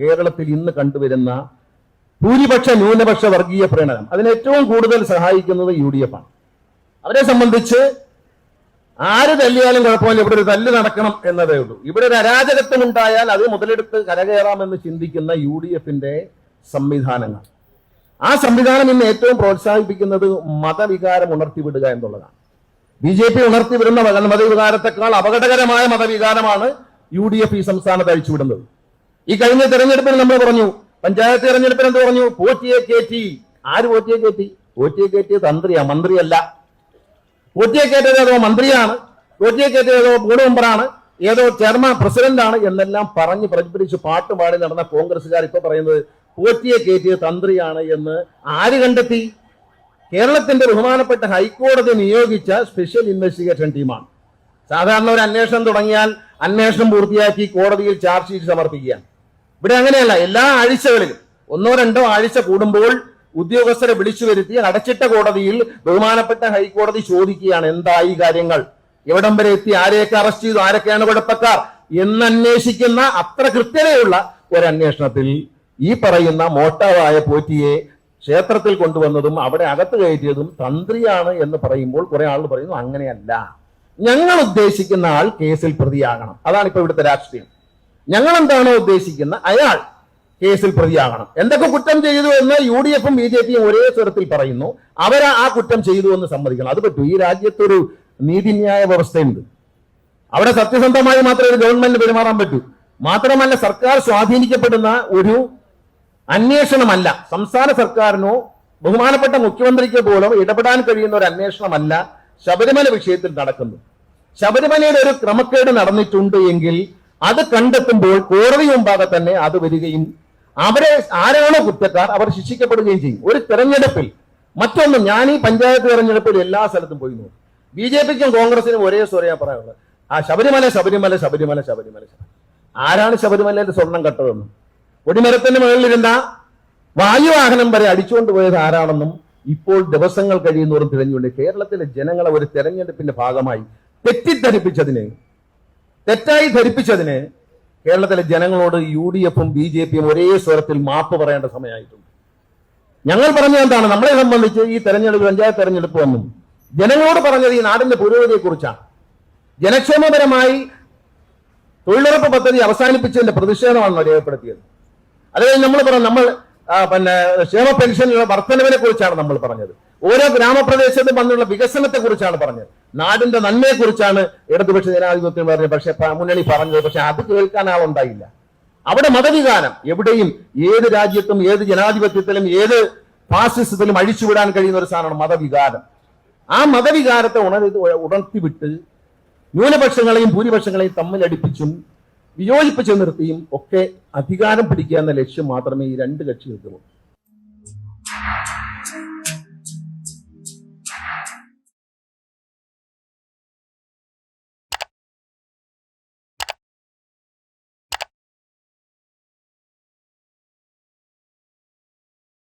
കേരളത്തിൽ ഇന്ന് കണ്ടുവരുന്ന ഭൂരിപക്ഷ ന്യൂനപക്ഷ വർഗീയ പ്രണയം അതിന് ഏറ്റവും കൂടുതൽ സഹായിക്കുന്നത് യു ഡി എഫ് ആണ്. അവരെ സംബന്ധിച്ച് ആര് തല്ലിയാലും കുഴപ്പമില്ല ഇവിടെ ഒരു തല്ല് നടക്കണം എന്നതേ ഉള്ളൂ. ഇവിടെ ഒരു അരാജകത്വം ഉണ്ടായാൽ അത് മുതലെടുത്ത് കരകയറാമെന്ന് ചിന്തിക്കുന്ന യു ഡി എഫിന്റെ സംവിധാനങ്ങൾ. ആ സംവിധാനം ഇന്ന് ഏറ്റവും പ്രോത്സാഹിപ്പിക്കുന്നത് മതവികാരം ഉണർത്തിവിടുക എന്നുള്ളതാണ്. ബി ജെ പി ഉണർത്തിവിടുന്ന മത- മതവികാരത്തെക്കാൾ അപകടകരമായ മതവികാരമാണ് യു ഡി എഫ് ഈ സംസ്ഥാനത്ത് അഴിച്ചുവിടുന്നത്. ഈ കഴിഞ്ഞ തെരഞ്ഞെടുപ്പിൽ നമ്മൾ പറഞ്ഞു പഞ്ചായത്ത് തെരഞ്ഞെടുപ്പിൽ എന്ത് പറഞ്ഞു? പോറ്റിയെ കയറ്റി ആര് പോറ്റിയെ കയറ്റി പോറ്റിയെ കയറ്റിയ തന്ത്രിയാ മന്ത്രിയല്ല. പോറ്റിയെ കയറ്റിയത് ഏതോ മന്ത്രിയാണ് പോറ്റിയെ കയറ്റിയത് ഏതോ ബോർഡ് മെമ്പറാണ് ഏതോ ചെയർമാൻ പ്രസിഡന്റാണ് എന്നെല്ലാം പറഞ്ഞ് പ്രചരിപ്പിച്ച് പാട്ട് പാടി നടന്ന കോൺഗ്രസ്സുകാർ ഇപ്പൊ പറയുന്നത് പോറ്റിയെ കയറ്റിയ തന്ത്രിയാണ് എന്ന് ആര് കണ്ടെത്തി? കേരളത്തിന്റെ ബഹുമാനപ്പെട്ട ഹൈക്കോടതി നിയോഗിച്ച സ്പെഷ്യൽ ഇൻവെസ്റ്റിഗേഷൻ ടീമാണ് സാധാരണ ഒരു അന്വേഷണം തുടങ്ങിയാൽ അന്വേഷണം പൂർത്തിയാക്കി കോടതിയിൽ ചാർജ് ഷീറ്റ് സമർപ്പിക്കുകയാണ്. ഇവിടെ അങ്ങനെയല്ല എല്ലാ ആഴ്ചകളിലും ഒന്നോ രണ്ടോ ആഴ്ച കൂടുമ്പോൾ ഉദ്യോഗസ്ഥരെ വിളിച്ചു വരുത്തി അടച്ചിട്ട കോടതിയിൽ ബഹുമാനപ്പെട്ട ഹൈക്കോടതി ചോദിക്കുകയാണ് എന്തായി കാര്യങ്ങൾ? എവിടം വരെ എത്തി? ആരെയൊക്കെ അറസ്റ്റ് ചെയ്തു? ആരൊക്കെയാണ് കുഴപ്പക്കാർ? എന്നന്വേഷിക്കുന്ന അത്ര കൃത്യതയുള്ള ഒരു അന്വേഷണത്തിൽ ഈ പറയുന്ന മോട്ടാവായ പോറ്റിയെ ക്ഷേത്രത്തിൽ കൊണ്ടുവന്നതും അവിടെ അകത്ത് കയറ്റിയതും തന്ത്രിയാണ് എന്ന് പറയുമ്പോൾ കുറെ ആൾ പറയുന്നു അങ്ങനെയല്ല. ഞങ്ങൾ ഉദ്ദേശിക്കുന്ന ആൾ കേസിൽ പ്രതിയാകണം. അതാണ് ഇപ്പൊ ഇവിടുത്തെ രാഷ്ട്രീയം. ഞങ്ങൾ എന്താണോ ഉദ്ദേശിക്കുന്ന അയാൾ കേസിൽ പ്രതിയാകണം. എന്തൊക്കെ കുറ്റം ചെയ്തു എന്ന് യു ഡി എഫും ബി ജെ പിയും ഒരേ സ്വരത്തിൽ പറയുന്നു. അവർ ആ കുറ്റം ചെയ്തു എന്ന് സമ്മതിക്കണം. അത് പറ്റൂ. ഈ രാജ്യത്തൊരു നീതിന്യായ വ്യവസ്ഥയുണ്ട്. അവിടെ സത്യസന്ധമായി മാത്രമേ ഒരു ഗവൺമെന്റ് പെരുമാറാൻ പറ്റൂ. മാത്രമല്ല സർക്കാർ സ്വാധീനിക്കപ്പെടുന്ന ഒരു അന്വേഷണമല്ല. സംസ്ഥാന സർക്കാരിനോ ബഹുമാനപ്പെട്ട മുഖ്യമന്ത്രിക്ക് പോലും ഇടപെടാൻ കഴിയുന്ന ഒരു അന്വേഷണമല്ല ശബരിമല വിഷയത്തിൽ നടക്കുന്നു ശബരിമലയുടെ ഒരു ക്രമക്കേട് നടന്നിട്ടുണ്ട് എങ്കിൽ അത് കണ്ടെത്തുമ്പോൾ കോടതി മുമ്പാകെ തന്നെ അത് വരികയും അവരെ ആരാണോ കുറ്റക്കാർ അവർ ശിക്ഷിക്കപ്പെടുകയും ചെയ്യും. ഒരു തെരഞ്ഞെടുപ്പിൽ മറ്റൊന്ന് ഞാൻ ഈ പഞ്ചായത്ത് തെരഞ്ഞെടുപ്പിൽ എല്ലാ സ്ഥലത്തും പോയി നോക്കും. ബി ജെ പിക്കും കോൺഗ്രസിനും ഒരേ സ്വരയാ പറയാനുള്ളത്. ആ ശബരിമല ശബരിമല ശബരിമല ശബരിമല. ആരാണ് ശബരിമലയുടെ സ്വർണം കട്ടതെന്നും. കൊടിമരത്തിന് മുകളിലിരുന്ന വായുവാഹനം വരെ അടിച്ചുകൊണ്ട് പോയത് ആരാണെന്നും ഇപ്പോൾ ദിവസങ്ങൾ കഴിയുന്നവരും തിരഞ്ഞുകൊണ്ട് കേരളത്തിലെ ജനങ്ങളെ ഒരു തെരഞ്ഞെടുപ്പിന്റെ ഭാഗമായി തെറ്റിദ്ധരിപ്പിച്ചതിന് തെറ്റായി ധരിപ്പിച്ചതിന് കേരളത്തിലെ ജനങ്ങളോട് യു ഡി എഫും ബി ജെ പിയും ഒരേ സ്വരത്തിൽ മാപ്പ് പറയേണ്ട സമയമായിട്ടുണ്ട്. ഞങ്ങൾ പറഞ്ഞത് എന്താണ്? നമ്മളെ സംബന്ധിച്ച് ഈ തെരഞ്ഞെടുപ്പ് പഞ്ചായത്ത് തെരഞ്ഞെടുപ്പ് വന്നു ജനങ്ങളോട് പറഞ്ഞത് ഈ നാടിന്റെ പുരോഗതിയെ കുറിച്ചാണ് ജനക്ഷേമപരമായി തൊഴിലുറപ്പ് പദ്ധതി അവസാനിപ്പിച്ചതിന്റെ പ്രതിഷേധമാണ് രേഖപ്പെടുത്തിയത്. അതായത് നമ്മൾ പറഞ്ഞു നമ്മൾ പിന്നെ ക്ഷേമ പെൻഷനിലുള്ള വർധനവിനെ കുറിച്ചാണ് നമ്മൾ പറഞ്ഞത്. ഓരോ ഗ്രാമപ്രദേശത്തും വന്നുള്ള വികസനത്തെ കുറിച്ചാണ് പറഞ്ഞത്. നാടിന്റെ നന്മയെ കുറിച്ചാണ് ഇടതുപക്ഷ ജനാധിപത്യം പറഞ്ഞത്. പക്ഷെ മുന്നണി പറഞ്ഞത്. പക്ഷെ അത് കേൾക്കാൻ ആളുണ്ടായില്ല. അവിടെ മതവിധാനം എവിടെയും ഏത് രാജ്യത്തും ഏത് ജനാധിപത്യത്തിലും ഏത് ഫാസിസത്തിലും അഴിച്ചുവിടാൻ കഴിയുന്ന ഒരു സാധനമാണ് മതവികാരം. ആ മതവികാരത്തെ ഉണർ ഉണർത്തിവിട്ട് ന്യൂനപക്ഷങ്ങളെയും ഭൂരിപക്ഷങ്ങളെയും തമ്മിലടിപ്പിച്ചും വിയോജിപ്പിച്ചു നിർത്തിയും ഒക്കെ അധികാരം പിടിക്കുക എന്ന ലക്ഷ്യം മാത്രമേ ഈ രണ്ട് കക്ഷികൾക്കുള്ളൂ